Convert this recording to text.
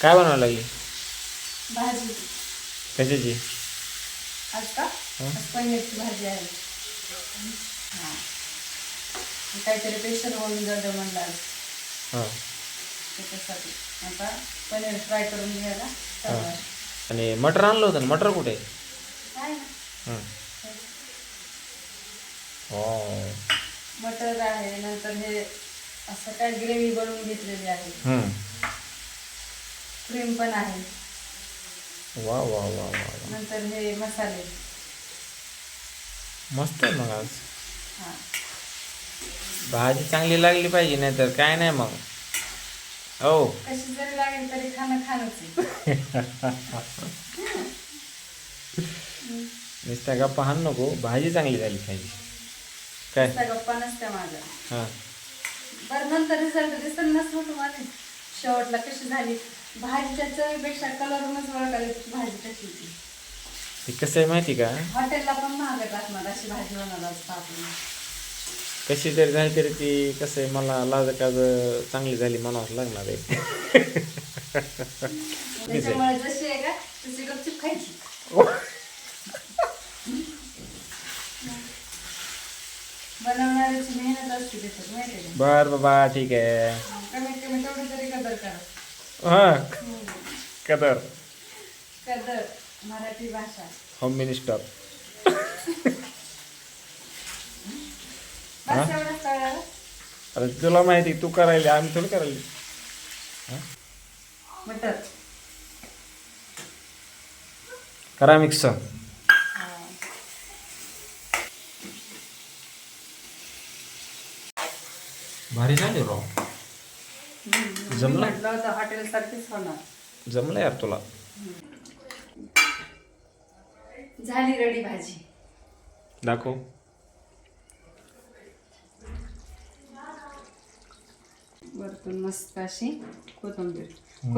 काय बनवायला लागली? भाजी. कशाची? आज का? आज पनीरची भाजी आहे. हां. काहीतरी पेशल होऊन जातं म्हणलं आज. हां. त्याच्यासाठी. आता पनीर फ्राय करून घ्यायला चालू आहे. आणि मटर आणलं होतं ना? मटर कुठे? आहे? ना हं. हो. मटर आहे नंतर हे असं काय ग्रेव्ही बनवून घेतलेली आहे. हं. क्रीम पण आहे. वा वा वा वा नंतर हे मसाले. मस्त आहे मग आज. हां. भाजी चांगली लागली पाहिजे नाही तर काय नाही मग. हो. कशी जरी लागेल तरी खाणं खाणंच आहे. नुसत्या गप्पा हाण नको भाजी चांगली झाली पाहिजे. काय? नुसता गप्पा नसत्या माझ्या. हां. बरं नंतर रिझल्ट दिसत नसतो तुम्हाला. शेवटला कशी झाली? भाजीच्या चवीपेक्षा कलरनच ओळखायला की भाजी कशी होती ते कसं आहे माहिती का? हॉटेलला पण महागत असणार अशी भाजी होणार असतं आपण. कशी जरी झाली तरी ती कसं आहे मला लाज काज चांगली झाली म्हणावं लागणार आहे. त्याच्यामुळे जशी आहे का तशी गपचूप खायची. बनवणाऱ्याची मेहनत असते त्याच्यात माहिती आहे बर बाबा ठीक आहे. कमीत कमी तेवढी तरी कदर करा. हां कदर. कदर मराठी भाषा. होम मिनिस्टर बस एवढंच कळलं? अरे तुला माहिती तू करायली आम्ही थोडी करायली. मटर. करा मिक्स भारी झाली राव. जमलं? म्हटलं होतं हॉटेल सारखीच होणार. जमलं यार तुला. झाली रेडी भाजी. दाखव. वरतून मस्त अशी कोथिंबीर.